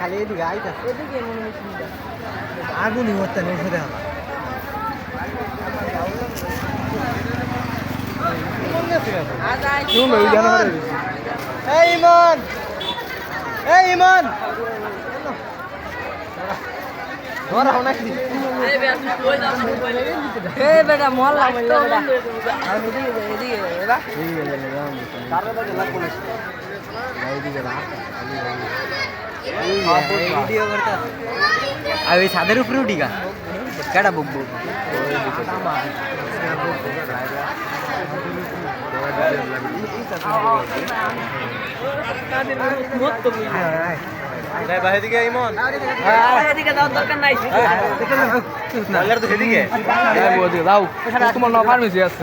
খালি এদিকে আইতা। আগুনই হচ্ছে না ওষুধে আমার ইমন এই ইমন ধরা হও নাকি এ বেটা মহল্লা তো এদিকে যা, এদিকে আর ওই ছাদের উপরে উঠি গা। কেডা বুক বুক? এদিকে এদিকে তোমার না ফার্মেসি আছে।